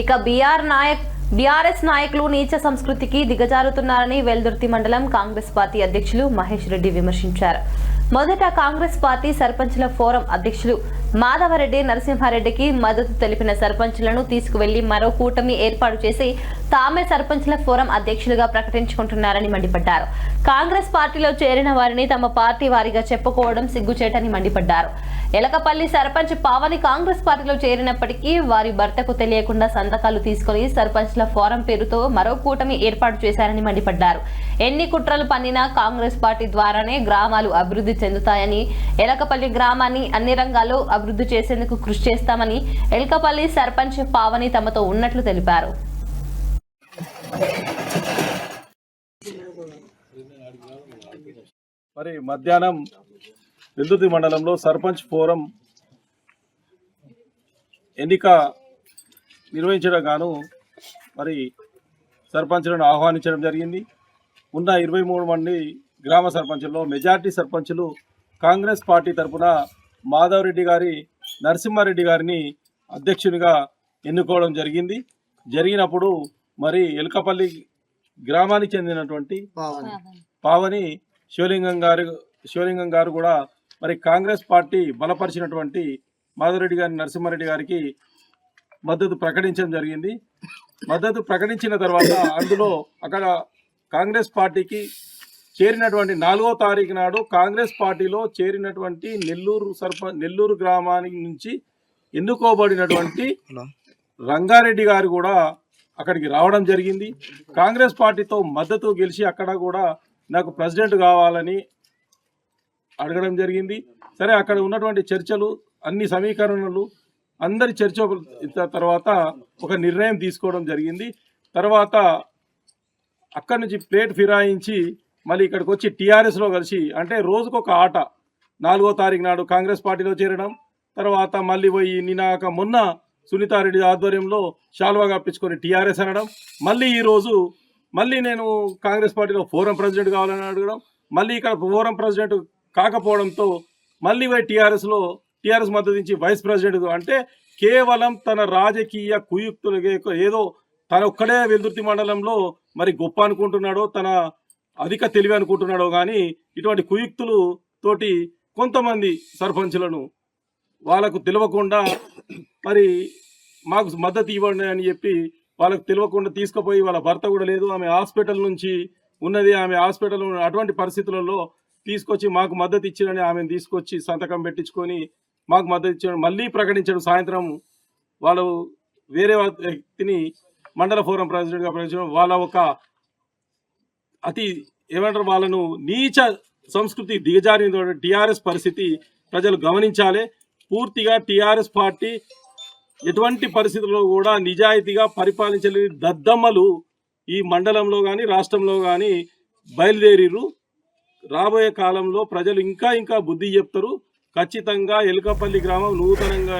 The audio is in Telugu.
ఇక బీఆర్ నాయక్ బీఆర్ఎస్ నాయకులు నీచ సంస్కృతికి దిగజారుతున్నారని వెల్దుర్తి మండలం కాంగ్రెస్ పార్టీ అధ్యక్షులు మహేష్ రెడ్డి విమర్శించారు. మొదట కాంగ్రెస్ పార్టీ సర్పంచ్ల ఫోరం అధ్యక్షులు మాధవరెడ్డి నరసింహారెడ్డికి మద్దతు తెలిపిన సర్పంచ్లను తీసుకువెళ్ళి మరో కూటమి ఏర్పాటు చేసి తామే సర్పంచ్ల ఫోరం అధ్యక్షులుగా ప్రకటించుకుంటున్నారని మండిపడ్డారు. కాంగ్రెస్ పార్టీలో చేరిన వారిని తమ పార్టీ వారిగా చెప్పుకోవడం సిగ్గుచేటని మండిపడ్డారు. ఎలకపల్లి సర్పంచ్ పావని కాంగ్రెస్ పార్టీలో చేరినప్పటికీ వారి భర్తకు తెలియకుండా సంతకాలు తీసుకుని సర్పంచ్ల ఫోరం పేరుతో మరో కూటమి ఏర్పాటు చేశారని మండిపడ్డారు. ఎన్ని కుట్రలు పన్నినా కాంగ్రెస్ పార్టీ ద్వారానే గ్రామాలు అభివృద్ధి చెందుతాయని ఎలకపల్లి గ్రామాన్ని అన్ని రంగాల్లో అభివృద్ధి చేసేందుకు కృషి చేస్తామని ఎలకపల్లి సర్పంచ్ పావని తమతో ఉన్నట్లు తెలిపారు. మరి మధ్యాహ్నం వెల్దుర్తి మండలంలో సర్పంచ్ ఫోరం ఎన్నిక నిర్వహించడం గాను మరి సర్పంచులను ఆహ్వానించడం జరిగింది. ఉన్న ఇరవై మూడు మంది గ్రామ సర్పంచుల్లో మెజార్టీ సర్పంచులు కాంగ్రెస్ పార్టీ తరపున మాధవరెడ్డి గారి నరసింహారెడ్డి గారిని అధ్యక్షునిగా ఎన్నుకోవడం జరిగింది. జరిగినప్పుడు మరి ఎలకపల్లి గ్రామానికి చెందినటువంటి పావని శివలింగం గారు శివలింగం గారు కూడా మరి కాంగ్రెస్ పార్టీ బలపరిచినటువంటి మాధవరెడ్డి గారి నరసింహారెడ్డి గారికి మద్దతు ప్రకటించడం జరిగింది. మద్దతు ప్రకటించిన తర్వాత అందులో అక్కడ కాంగ్రెస్ పార్టీకి చేరినటువంటి నాలుగో తారీఖు నాడు కాంగ్రెస్ పార్టీలో చేరినటువంటి నెల్లూరు సర్ప నెల్లూరు గ్రామానికి నుంచి ఎన్నుకోబడినటువంటి రంగారెడ్డి గారు కూడా అక్కడికి రావడం జరిగింది. కాంగ్రెస్ పార్టీతో మద్దతు గెలిచి అక్కడ కూడా నాకు ప్రెసిడెంట్ కావాలని అడగడం జరిగింది. సరే అక్కడ ఉన్నటువంటి చర్చలు అన్ని సమీకరణలు అందరి చర్చ తర్వాత ఒక నిర్ణయం తీసుకోవడం జరిగింది. తర్వాత అక్కడి నుంచి ప్లేట్ ఫిరాయించి మళ్ళీ ఇక్కడికి వచ్చి టీఆర్ఎస్లో కలిసి అంటే రోజుకొక ఆట. నాలుగో తారీఖు నాడు కాంగ్రెస్ పార్టీలో చేరడం తర్వాత మళ్ళీ పోయి నినాక మొన్న సునీతారెడ్డి ఆధ్వర్యంలో షాల్వా కప్పించుకొని టీఆర్ఎస్ అనడం మళ్ళీ ఈరోజు మళ్ళీ నేను కాంగ్రెస్ పార్టీలో ఫోరం ప్రెసిడెంట్ కావాలని అడగడం మళ్ళీ ఇక్కడ ఫోరం ప్రెసిడెంట్ కాకపోవడంతో మళ్ళీ పోయి టీఆర్ఎస్లో టీఆర్ఎస్ మద్దతు ఇచ్చి వైస్ ప్రెసిడెంట్ అంటే కేవలం తన రాజకీయ కుయుక్తులు ఏదో తన ఒక్కడే వెల్దుర్తి మండలంలో మరి గొప్ప అనుకుంటున్నాడో తన అధిక తెలివి అనుకుంటున్నాడో కానీ ఇటువంటి కుయుక్తులు తోటి కొంతమంది సర్పంచులను వాళ్ళకు తెలియకుండా మరి మాకు మద్దతు ఇవ్వండి అని చెప్పి వాళ్ళకు తెలియకుండా తీసుకుపోయి వాళ్ళ భర్త కూడా లేదు. ఆమె హాస్పిటల్ నుంచి ఉన్నది. ఆమె హాస్పిటల్ అటువంటి పరిస్థితులలో తీసుకొచ్చి మాకు మద్దతు ఇచ్చారని ఆమెను తీసుకొచ్చి సంతకం పెట్టించుకొని మాకు మద్దతు ఇచ్చాడు మళ్ళీ ప్రకటించడం సాయంత్రం వాళ్ళు వేరే వ్యక్తిని మండల ఫోరం ప్రెసిడెంట్గా ప్రకటించడం వాళ్ళ ఒక అతి ఏమంటారు వాళ్ళను నీచ సంస్కృతి దిగజారిన టీఆర్ఎస్ పరిస్థితి ప్రజలు గమనించాలి. పూర్తిగా టీఆర్ఎస్ పార్టీ ఎటువంటి పరిస్థితుల్లో కూడా నిజాయితీగా పరిపాలించలేని దద్దమ్మలు ఈ మండలంలో కానీ రాష్ట్రంలో కానీ బయలుదేరిరు రాబోయే కాలంలో ప్రజలు ఇంకా ఇంకా బుద్ధి చెప్తారు. ఖచ్చితంగా ఎలుకపల్లి గ్రామం నూతనంగా